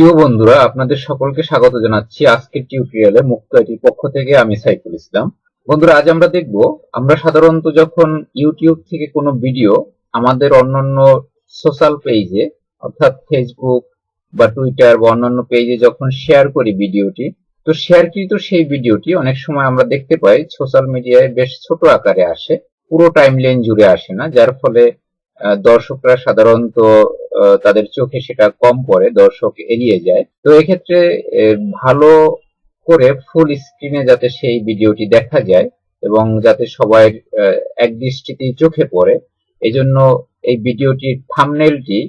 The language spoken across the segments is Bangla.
প্রিয় বন্ধুরা, আপনাদের সকলকে স্বাগত জানাচ্ছি আজকের টিউটোরিয়ালে মুক্ত আইটির পক্ষ থেকে আমি সাইফুল ইসলাম। বন্ধুরা, আজ আমরা দেখব, আমরা সাধারণত যখন ইউটিউব থেকে কোনো ভিডিও আমাদের অন্যান্য সোশ্যাল পেজে অর্থাৎ ফেসবুক বা টুইটার বা অন্যান্য পেজে যখন শেয়ার করি ভিডিওটি তো শেয়ারকৃত সেই ভিডিওটি অনেক সময় আমরা দেখতে পাই সোশ্যাল মিডিয়ায় বেশ ছোট আকারে আসে, পুরো টাইমলাইন জুড়ে আসে না, যার ফলে দর্শকরা সাধারণত তাদের চোখে সেটা কম পড়ে, দর্শক এড়িয়ে যায়। তো এক্ষেত্রে ভালো করে ফুল স্ক্রিনে যাতে সেই ভিডিওটি দেখা যায় এবং যাতে সবাই এক দৃষ্টিতেই চোখে পড়ে, এজন্য এই ভিডিওটির থামনেলটি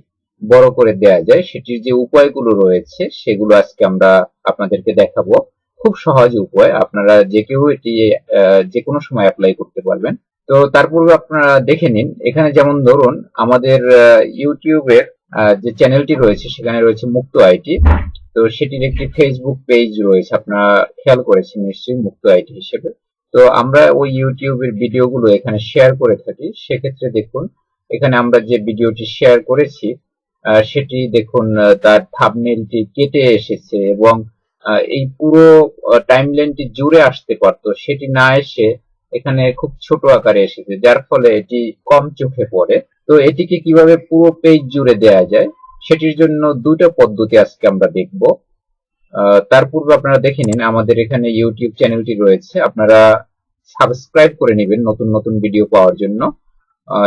বড় করে দেয়া যায়। সেটির যে উপায়গুলো রয়েছে, সেগুলো আজকে আমরা আপনাদেরকে দেখাবো। খুব সহজ উপায়, আপনারা যে কেউ এটি যে কোনো সময় অ্যাপ্লাই করতে পারবেন। তো তার পূর্বে আপনারা দেখে নিন। এখানে যেমন ধরুন, আমাদের ইউটিউবের যে চ্যানেলটি রয়েছে, সেখানে রয়েছে মুক্ত আইটি। তো সেটির একটি ফেসবুক পেজ রয়েছে, আপনারা খেয়াল করেছেন নিশ্চয়ই, মুক্ত আইটি হিসেবে। তো আমরা ওই ইউটিউবের ভিডিওগুলো এখানে শেয়ার করে থাকি। সেক্ষেত্রে দেখুন, এখানে আমরা যে ভিডিওটি শেয়ার করেছি সেটি দেখুন তার থাবনেলটি কেটে এসেছে এবং এই পুরো টাইমলাইনটি জুড়ে আসতে পারতো। সেটি না এসে এখানে খুব ছোট আকারে এসেছে, যার ফলে এটি কম চোখে পড়ে। তো এটিকে কীভাবে পুরো পেজ জুড়ে দেয়া যায়, সেটির জন্য দুটো পদ্ধতি আজকে আমরা দেখব। তার পূর্বে আপনারা দেখে নিন, আমাদের এখানে ইউটিউব চ্যানেলটি রয়েছে। আপনারা সাবস্ক্রাইব করে নেবেন নতুন নতুন ভিডিও পাওয়ার জন্য।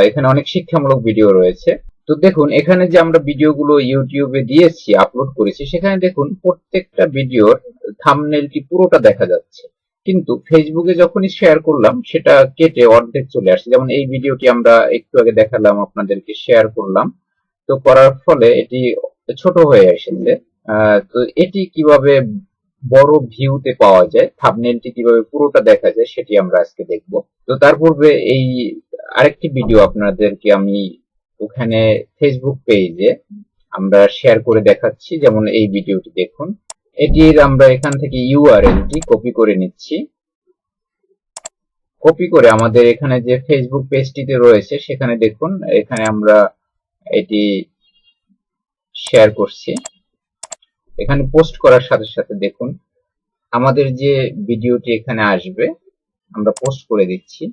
এখানে অনেক শিক্ষামূলক ভিডিও রয়েছে। তো দেখুন, এখানে যে আমরা ভিডিওগুলো ইউটিউবে দিয়েছি আপলোড করেছি, সেখানে দেখুন প্রত্যেকটা ভিডিওর থামনেলটি পুরোটা দেখা যাচ্ছে। কিন্তু ফেসবুকে যখনই শেয়ার করলাম, সেটা কেটে অর্ধেক চলে আসছে যেমন এই ভিডিওটি আমরা একটু আগে দেখালাম, আপনাদেরকে শেয়ার করলাম। তো করার ফলে এটি ছোট হয়ে এসেছে। তো এটি কীভাবে বড় ভিউতে পাওয়া যায় থাম্বনেলটি কীভাবে পুরোটা দেখা যায়, সেটি আমরা আজকে দেখব। তো তার পূর্বে এই আরেকটি ভিডিও আপনাদেরকে আমি ওখানে ফেসবুক পেজে আমরা শেয়ার করে দেখাচ্ছি। যেমন এই ভিডিওটি দেখুন। এটির আমরা এখান থেকে ইউআরএলটি কপি করে নিচ্ছি। কপি করে আমাদের এখানে যে ফেসবুক পেজটিতে রয়েছে, সেখানে দেখুন, এখানে আমরা এটি শেয়ার করছি। এখানে পোস্ট করার সাথে সাথে দেখুন, আমাদের যে ভিডিওটি এখানে আসবে, আমরা পোস্ট করে দিচ্ছি।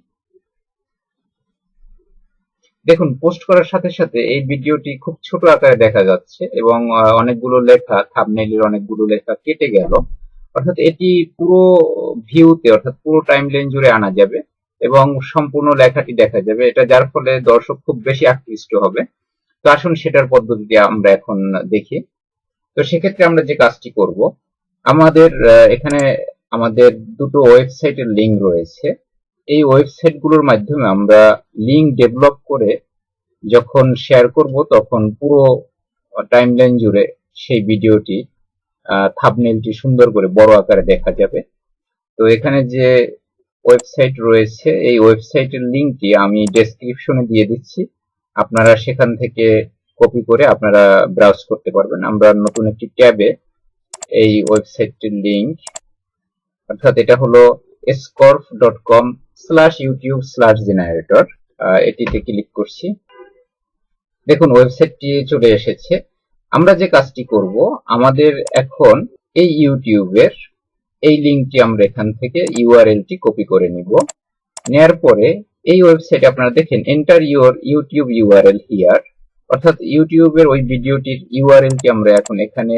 দেখুন পোস্ট করার সাথে সাথে এই ভিডিওটি খুব ছোট আকারে দেখা যাচ্ছে এবং অনেকগুলো লেখা থাম্বনেইলের অনেকগুলো লেখা কেটে গেল। অর্থাৎ এটি পুরো ভিউতে অর্থাৎ পুরো টাইমলাইন জুড়ে আনা যাবে এবং সম্পূর্ণ লেখাটি দেখা যাবে। এটা যার ফলে দর্শক খুব বেশি আকৃষ্ট হবে। তো আসুন সেটার পদ্ধতিটি আমরা এখন দেখি। তো সেক্ষেত্রে আমরা যে কাজটি করব, আমাদের এখানে আমাদের দুটো ওয়েবসাইটের লিঙ্ক রয়েছে। এই ওয়েবসাইটগুলোর মাধ্যমে আমরা লিঙ্ক ডেভেলপ করে যখন শেয়ার করব, তখন পুরো টাইমলাইন জুড়ে সেই ভিডিওটি থাবনেলটি সুন্দর করে বড় আকারে দেখা যাবে। তো এখানে যে ওয়েবসাইট রয়েছে, এই ওয়েবসাইটের লিঙ্কটি আমি ডেসক্রিপশনে দিয়ে দিচ্ছি। আপনারা সেখান থেকে কপি করে আপনারা ব্রাউজ করতে পারবেন। আমরা নতুন একটি ট্যাবে এই ওয়েবসাইটটির লিঙ্ক, অর্থাৎ এটা হলো scorf dot com slash YouTube slash generator এটিতে ক্লিক করছি। দেখুন ওয়েবসাইটটি চলে এসেছে। আমরা যে কাজটি করব, আমাদের এখন এই ইউটিউবের এই লিঙ্কটি আমরা এখান থেকে ইউআরএলটি কপি করে নিব। নেয়ার পরে এই ওয়েবসাইটে আপনারা দেখেন enter your YouTube URL here অর্থাৎ ইউটিউবের ওই ভিডিওটির ইউআরএলটি আমরা এখন এখানে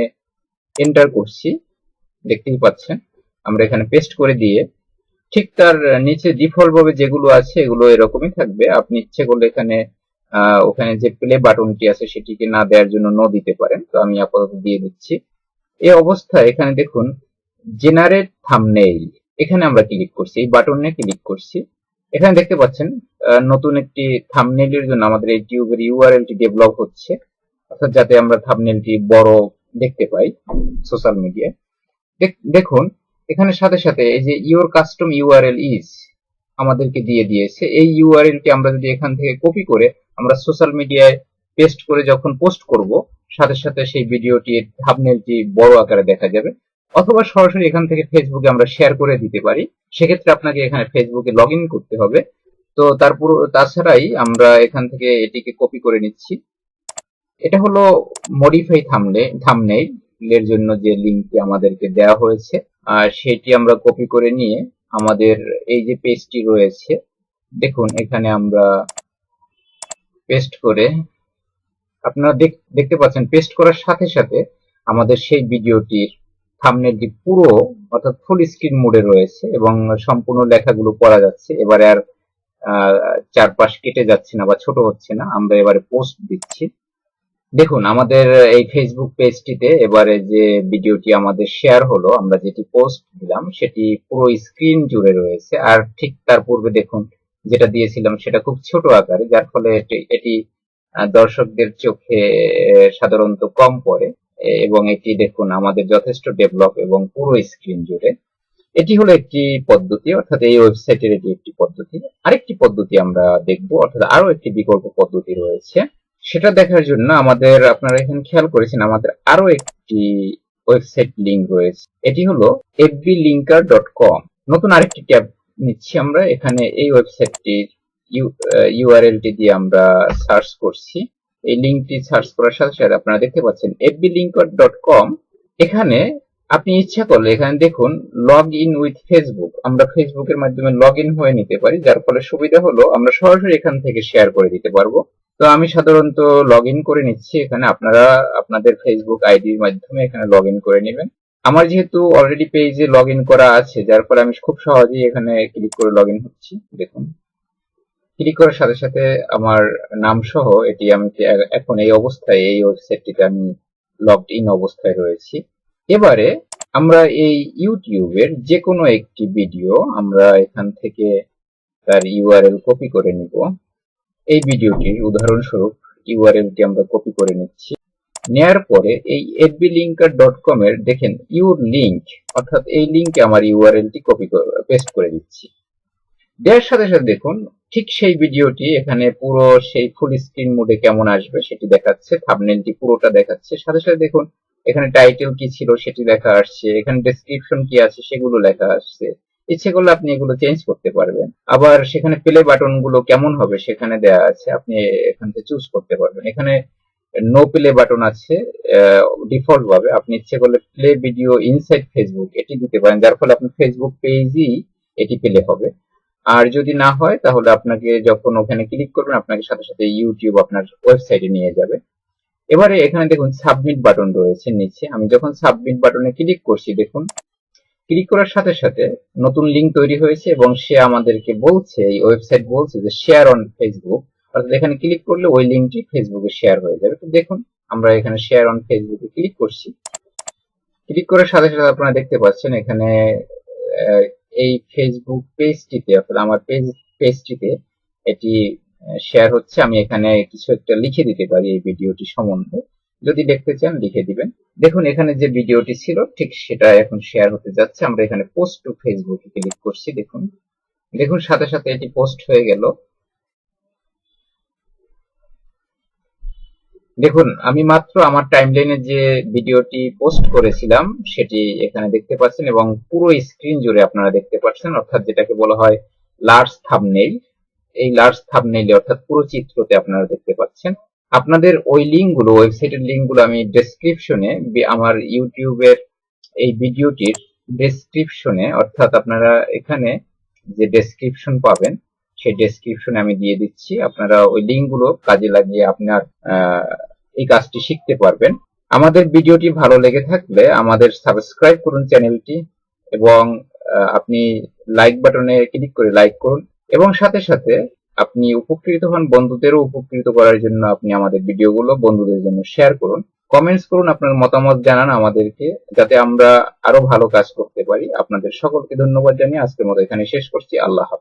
এন্টার করছি। দেখতেই পাচ্ছেন, আমরা এখানে পেস্ট করে দিয়ে ঠিক তার নিচে ডিফল্ট ভাবে যেগুলো আছে এগুলো এরকমই থাকবে। আপনি ইচ্ছে করলে এখানে ওখানে যে প্লে বাটনটি আছে সেটিকে না দেওয়ার জন্য নো দিতে পারেন। তো আমি আপাতত দিয়ে দিচ্ছি। এই অবস্থায় এখানে দেখুন জেনারেট থাম্বনেইল এখানে আমরা ক্লিক করছি, এই বাটনে ক্লিক করছি। এখানে দেখতে পাচ্ছেন নতুন একটি থাম্বনেইলের জন্য আমাদের এই টিউবের ইউআরএলটি ডেভেলপ হচ্ছে। অর্থাৎ যাতে আমরা থাম্বনেইলটি বড় দেখতে পাই সোশ্যাল মিডিয়ায় দেখুন এখানে সাথে সাথে এই যে ইওর কাস্টম ইউআরএল ইজ আমাদেরকে দিয়ে দিয়েছে, এই ইউআরএলটি আমরা যদি এখান থেকে কপি করে আমরা সোশ্যাল মিডিয়ায় পেস্ট করে যখন পোস্ট করব, সাথে সাথে সেই ভিডিওটি থাম্বনেলটি বড় আকারে দেখা যাবে। অথবা সরাসরি এখান থেকে ফেসবুকে আমরা শেয়ার করে দিতে পারি। সেক্ষেত্রে আপনাকে এখানে ফেসবুকে লগ করতে হবে। তো তারপর তাছাড়াই আমরা এখান থেকে এটিকে কপি করে নিচ্ছি। এটা হলো মডিফাই থামলে থামনেইল এর জন্য যে লিঙ্কটি আমাদেরকে দেওয়া হয়েছে, আর সেটি আমরা কপি করে নিয়ে আমাদের এই যে পেজটি রয়েছে, দেখুন, এখানে আমরা পেস্ট করে, আপনারা দেখ- দেখতে পাচ্ছেন পেস্ট করার সাথে সাথে আমাদের সেই ভিডিওটির থাম্বনেলটি পুরো, অর্থাৎ ফুল স্ক্রিন মোডে রয়েছে এবং সম্পূর্ণ লেখাগুলো পড়া যাচ্ছে। এবারে আর চারপাশ কেটে যাচ্ছে না বা ছোট হচ্ছে না। আমরা এবারে পোস্ট দিচ্ছি। দেখুন, আমাদের এই ফেসবুক পেজটিতে এবারে যে ভিডিওটি আমাদের শেয়ার হলো, আমরা যেটি পোস্ট দিলাম, সেটি পুরো স্ক্রিন জুড়ে রয়েছে। আর ঠিক তার পূর্বে দেখুন, যেটা দিয়েছিলাম সেটা খুব ছোট আকারে, যার ফলে এটি- দর্শকদের চোখে সাধারণত কম পড়ে। এবং এটি দেখুন, আমাদের যথেষ্ট ডেভেলপ এবং পুরো স্ক্রিন জুড়ে। এটি হলো একটি পদ্ধতি, অর্থাৎ এই ওয়েবসাইটের এটি একটি পদ্ধতি। আরেকটি পদ্ধতি আমরা দেখব, অর্থাৎ আরও একটি বিকল্প পদ্ধতি রয়েছে। সেটা দেখার জন্য আমাদের, আপনারা এখানে খেয়াল করেছেন, আমাদের আরও একটি ওয়েবসাইট লিংক রয়েছে। এটি হলো fblinkar.com নতুন আরেকটি ট্যাব নিচ্ছি আমরা, এখানে এই ওয়েবসাইটটির ইউআরএলটি দিয়ে আমরা সার্চ করছি। এই লিঙ্কটি সার্চ করার সাথে সাথে আপনারা দেখতে পাচ্ছেন fblinkar.com এখানে আপনি ইচ্ছা করলে এখানে দেখুন লগ ইন উইথ ফেসবুক আমরা ফেসবুকের মাধ্যমে লগ ইন হয়ে নিতে পারি, যার ফলে সুবিধা হলো আমরা সরাসরি এখান থেকে শেয়ার করে দিতে পারব। তো আমি সাধারণত লগ করে নিচ্ছি এখানে। আপনারা আপনাদের ফেসবুক আইডির মাধ্যমে এখানে লগ করে নেবেন। আমার যেহেতু অলরেডি পেজে লগ করা আছে, যার ফলে আমি খুব সহজেই এখানে ক্লিক করে লগ হচ্ছি। দেখুন। ক্লিক করার সাথে সাথে আমার নাম সহ এটি আমি এখন এই অবস্থায়, এই ওয়েবসাইটটিতে আমি লগড ইন অবস্থায় রয়েছি। এবারে আমরা এই ইউটিউবের যে কোনো একটি ভিডিও আমরা এখান থেকে তার ইউআরএল কপি করে নিব। এই ভিডিওটির উদাহরণস্বরূপ ইউআরএলটি আমরা কপি করে নিচ্ছি। নেয়ার পরে এই fblinkar.com এর দেখেন ইউর লিংক অর্থাৎ এই লিংকে আমার ইউআরএলটি কপি পেস্ট করে দিচ্ছি। দেওয়ার সাথে সাথে দেখুন, ঠিক সেই ভিডিওটি এখানে পুরো সেই ফুল স্ক্রিন মোডে কেমন আসবে সেটি দেখাচ্ছে থাম্বনেলটি পুরোটা দেখাচ্ছে। সাথে সাথে দেখুন, এখানে টাইটেল কি ছিল সেটি লেখা আসছে, এখানে ডেসক্রিপশন কি আছে সেগুলো লেখা আসছে। ইচ্ছে করলে আপনি এগুলো চেঞ্জ করতে পারবেন। আবার সেখানে প্লে বাটনগুলো কেমন হবে সেখানে দেয়া আছে, আপনি এখান থেকে চুজ করতে পারবেন। এখানে নো প্লে বাটন আছে ডিফল্ট ভাবে। আপনি ইচ্ছে করলে প্লে ভিডিও ইনসাইড ফেসবুক এটি দিতে পারেন, যার ফলে আপনার ফেসবুক পেজই এটি প্লে হবে। আর যদি না হয়, তাহলে আপনাকে যখন ওখানে ক্লিক করবেন, আপনাকে সাথে সাথে ইউটিউব আপনার ওয়েবসাইটে নিয়ে যাবে। এবারে এখানে দেখুন সাবমিট বাটন রয়েছে নিচে। আমি যখন সাবমিট বাটনে ক্লিক করছি, দেখুন ক্লিক করার সাথে সাথে নতুন লিঙ্ক তৈরি হয়েছে এবং সে আমাদেরকে বলছে, এই ওয়েবসাইট বলছে যে শেয়ার অন ফেসবুক অর্থাৎ এখানে ক্লিক করলে ওই লিঙ্কটি ফেসবুকে শেয়ার হয়ে যাবে। তো দেখুন, আমরা এখানে শেয়ার অন ফেসবুকে ক্লিক করছি। ক্লিক করার সাথে সাথে আপনারা দেখতে পাচ্ছেন এখানে এই ফেসবুক পেজটিতে অর্থাৎ আমার পেজ পেজটিতে এটি শেয়ার হচ্ছে। আমি এখানে কিছু একটা লিখে দিতে পারি এই ভিডিওটি সম্বন্ধে। যদি দেখতে চান, লিখে দিবেন। দেখুন, এখানে যে ভিডিওটি ছিল, ঠিক সেটা এখন শেয়ার হতে যাচ্ছে। আমরা এখানে পোস্ট টু ফেসবুকে ক্লিক করছি, দেখুন। দেখুন, সাথে সাথে এটি পোস্ট হয়ে গেল। দেখুন, আমি মাত্র আমার টাইমলাইনে যে ভিডিওটি পোস্ট করেছিলাম, সেটি এখানে দেখতে পাচ্ছেন এবং পুরো স্ক্রিন জুড়ে আপনারা দেখতে পাচ্ছেন, অর্থাৎ যেটাকে বলা হয় লার্জ থাম্বনেইল এই লার্জ থাম্বনেইল অর্থাৎ পুরো চিত্রতে আপনারা দেখতে পাচ্ছেন। আপনাদের ওই লিঙ্কগুলো ওয়েবসাইটের লিঙ্কগুলো আমি ডেসক্রিপশনে আমার ইউটিউবের এই ভিডিওটির ডেসক্রিপশনে অর্থাৎ আপনারা এখানে যে ডেসক্রিপশন পাবেন, সেই ডেসক্রিপশনে আমি দিয়ে দিচ্ছি। আপনারা ওই লিঙ্কগুলো কাজে লাগিয়ে আপনার এই কাজটি শিখতে পারবেন। আমাদের ভিডিওটি ভালো লেগে থাকলে আমাদের সাবস্ক্রাইব করুন চ্যানেলটি এবং আপনি লাইক বাটনে ক্লিক করে লাইক করুন। এবং সাথে সাথে আপনি উপকৃত হন বন্ধুদেরও উপকৃত করার জন্য আপনি আমাদের ভিডিওগুলো বন্ধুদের জন্য শেয়ার করুন। কমেন্টস করুন, আপনার মতামত জানান আমাদেরকে, যাতে আমরা আরও ভালো কাজ করতে পারি। আপনাদের সকলকে ধন্যবাদ জানিয়ে আজকের মতো এখানে শেষ করছি। আল্লাহ হাফেজ।